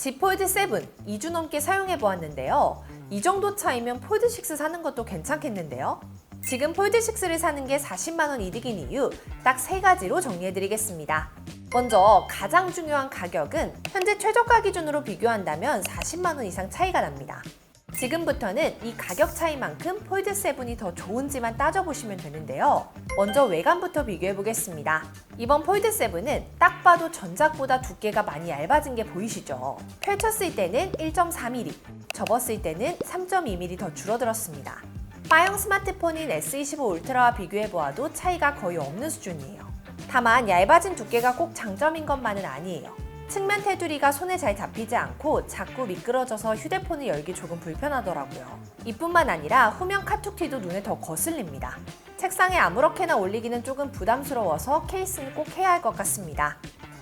Z 폴드 7 2주 넘게 사용해 보았는데요. 이 정도 차이면 폴드 6 사는 것도 괜찮겠는데요? 지금 폴드 6를 사는 게 40만 원 이득인 이유 딱 세 가지로 정리해 드리겠습니다. 먼저 가장 중요한 가격은 현재 최저가 기준으로 비교한다면 40만 원 이상 차이가 납니다. 지금부터는 이 가격 차이만큼 폴드 7이 더 좋은지만 따져보시면 되는데요. 먼저 외관부터 비교해 보겠습니다. 이번 폴드 7은 딱 봐도 전작보다 두께가 많이 얇아진 게 보이시죠? 펼쳤을 때는 1.4mm, 접었을 때는 3.2mm 더 줄어들었습니다. 빠형 스마트폰인 S25 울트라와 비교해 보아도 차이가 거의 없는 수준이에요. 다만 얇아진 두께가 꼭 장점인 것만은 아니에요. 측면 테두리가 손에 잘 잡히지 않고 자꾸 미끄러져서 휴대폰을 열기 조금 불편하더라고요. 이뿐만 아니라 후면 카툭티도 눈에 더 거슬립니다. 책상에 아무렇게나 올리기는 조금 부담스러워서 케이스는 꼭 해야 할 것 같습니다.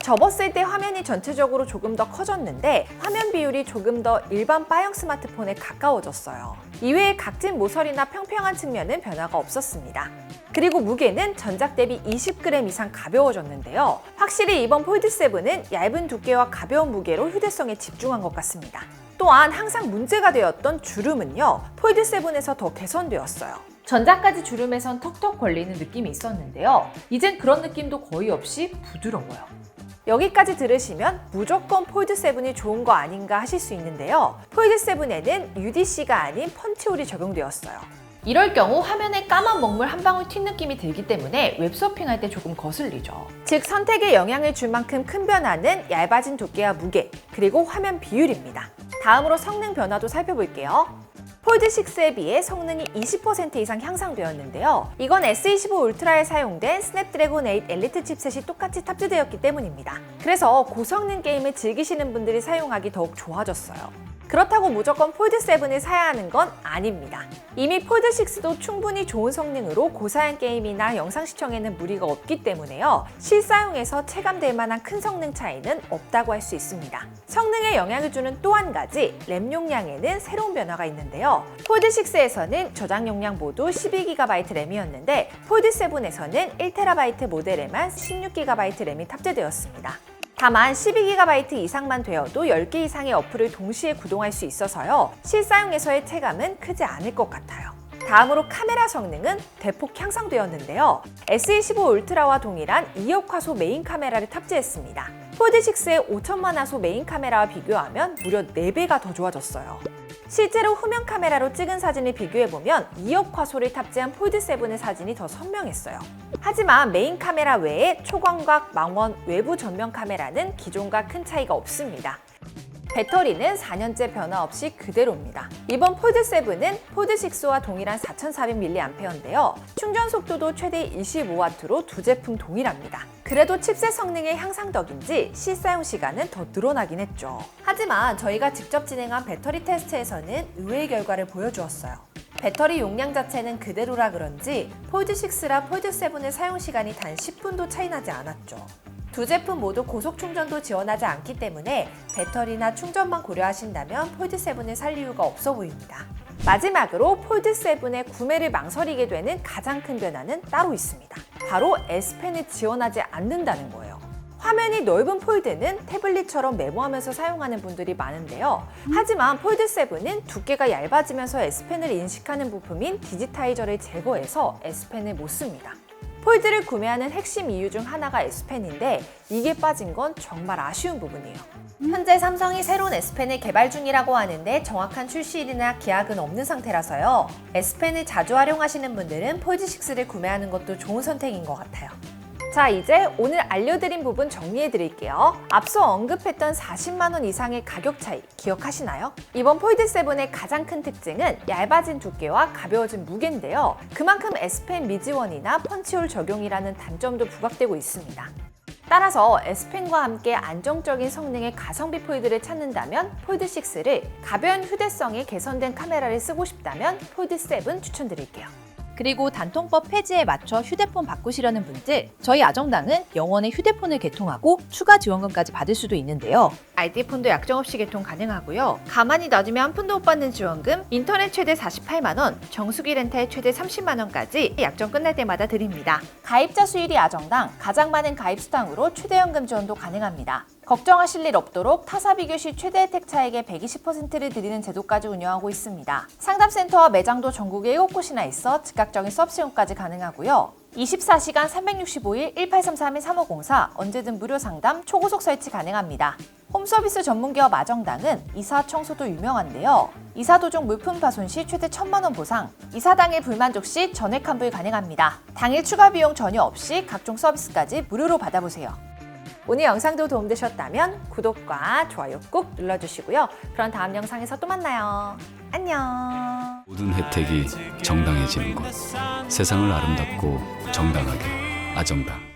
접었을 때 화면이 전체적으로 조금 더 커졌는데 화면 비율이 조금 더 일반 빠형 스마트폰에 가까워졌어요. 이외에 각진 모서리나 평평한 측면은 변화가 없었습니다. 그리고 무게는 전작 대비 20g 이상 가벼워졌는데요. 확실히 이번 폴드 7은 얇은 두께와 가벼운 무게로 휴대성에 집중한 것 같습니다. 또한 항상 문제가 되었던 주름은요, 폴드 7에서 더 개선되었어요. 전작까지 주름에선 턱턱 걸리는 느낌이 있었는데요. 이젠 그런 느낌도 거의 없이 부드러워요. 여기까지 들으시면 무조건 폴드 7이 좋은 거 아닌가 하실 수 있는데요. 폴드 7에는 UDC가 아닌 펀치홀이 적용되었어요. 이럴 경우 화면에 까만 먹물 한 방울 튄 느낌이 들기 때문에 웹서핑할 때 조금 거슬리죠. 즉 선택에 영향을 줄 만큼 큰 변화는 얇아진 두께와 무게, 그리고 화면 비율입니다. 다음으로 성능 변화도 살펴볼게요. 폴드 6에 비해 성능이 20% 이상 향상되었는데요. 이건 S25 울트라에 사용된 스냅드래곤 8 엘리트 칩셋이 똑같이 탑재되었기 때문입니다. 그래서 고성능 게임을 즐기시는 분들이 사용하기 더욱 좋아졌어요. 그렇다고 무조건 폴드 7을 사야 하는 건 아닙니다. 이미 폴드 6도 충분히 좋은 성능으로 고사양 게임이나 영상 시청에는 무리가 없기 때문에요. 실사용에서 체감될 만한 큰 성능 차이는 없다고 할 수 있습니다. 성능에 영향을 주는 또 한 가지 램 용량에는 새로운 변화가 있는데요. 폴드 6에서는 저장 용량 모두 12GB 램이었는데 폴드 7에서는 1TB 모델에만 16GB 램이 탑재되었습니다. 다만 12GB 이상만 되어도 10개 이상의 어플을 동시에 구동할 수 있어서요. 실사용에서의 체감은 크지 않을 것 같아요. 다음으로 카메라 성능은 대폭 향상되었는데요. S25 울트라와 동일한 2억 화소 메인 카메라를 탑재했습니다. 폴드6의 5천만 화소 메인 카메라와 비교하면 무려 4배가 더 좋아졌어요. 실제로 후면 카메라로 찍은 사진을 비교해보면 2억 화소를 탑재한 폴드7의 사진이 더 선명했어요. 하지만 메인 카메라 외에 초광각, 망원, 외부 전면 카메라는 기존과 큰 차이가 없습니다. 배터리는 4년째 변화 없이 그대로입니다. 이번 폴드7은 폴드6와 동일한 4400mAh인데요. 충전 속도도 최대 25W로 두 제품 동일합니다. 그래도 칩셋 성능의 향상 덕인지 실사용 시간은 더 늘어나긴 했죠. 하지만 저희가 직접 진행한 배터리 테스트에서는 의외의 결과를 보여주었어요. 배터리 용량 자체는 그대로라 그런지 폴드6라 폴드7의 사용 시간이 단 10분도 차이 나지 않았죠. 두 제품 모두 고속 충전도 지원하지 않기 때문에 배터리나 충전만 고려하신다면 폴드7을 살 이유가 없어 보입니다. 마지막으로 폴드7의 구매를 망설이게 되는 가장 큰 변화는 따로 있습니다. 바로 S펜을 지원하지 않는다는 거예요. 화면이 넓은 폴드는 태블릿처럼 메모하면서 사용하는 분들이 많은데요. 하지만 폴드7은 두께가 얇아지면서 S펜을 인식하는 부품인 디지타이저를 제거해서 S펜을 못 씁니다. 폴드를 구매하는 핵심 이유 중 하나가 S펜인데 이게 빠진 건 정말 아쉬운 부분이에요. 현재 삼성이 새로운 S펜을 개발 중이라고 하는데 정확한 출시일이나 계약은 없는 상태라서요. S펜을 자주 활용하시는 분들은 폴드6를 구매하는 것도 좋은 선택인 것 같아요. 자, 이제 오늘 알려드린 부분 정리해 드릴게요. 앞서 언급했던 40만원 이상의 가격 차이 기억하시나요? 이번 폴드7의 가장 큰 특징은 얇아진 두께와 가벼워진 무게인데요. 그만큼 S펜 미지원이나 펀치홀 적용이라는 단점도 부각되고 있습니다. 따라서 S펜과 함께 안정적인 성능의 가성비 폴드를 찾는다면 폴드6를 가벼운 휴대성이 개선된 카메라를 쓰고 싶다면 폴드7 추천드릴게요. 그리고 단통법 폐지에 맞춰 휴대폰 바꾸시려는 분들, 저희 아정당은 영원의 휴대폰을 개통하고 추가 지원금까지 받을 수도 있는데요. 알뜰폰도 약정 없이 개통 가능하고요. 가만히 놔두면 한 푼도 못 받는 지원금, 인터넷 최대 48만 원, 정수기 렌탈 최대 30만 원까지 약정 끝날 때마다 드립니다. 가입자 수율이 아정당 가장 많은 가입 수당으로 최대 연금 지원도 가능합니다. 걱정하실 일 없도록 타사 비교 시 최대 혜택 차액의 120%를 드리는 제도까지 운영하고 있습니다. 상담센터와 매장도 전국에 7곳이나 있어 즉각적인 서비스용까지 가능하고요. 24시간 365일 1833-3504 언제든 무료 상담, 초고속 설치 가능합니다. 홈서비스 전문기업 아정당은 이사 청소도 유명한데요. 이사 도중 물품 파손 시 최대 1천만 원 보상, 이사 당일 불만족 시 전액 환불 가능합니다. 당일 추가 비용 전혀 없이 각종 서비스까지 무료로 받아보세요. 오늘 영상도 도움되셨다면 구독과 좋아요 꾹 눌러주시고요. 그럼 다음 영상에서 또 만나요. 안녕. 모든 혜택이 정당해지는 것. 세상을 아름답고 정당하게 아정당.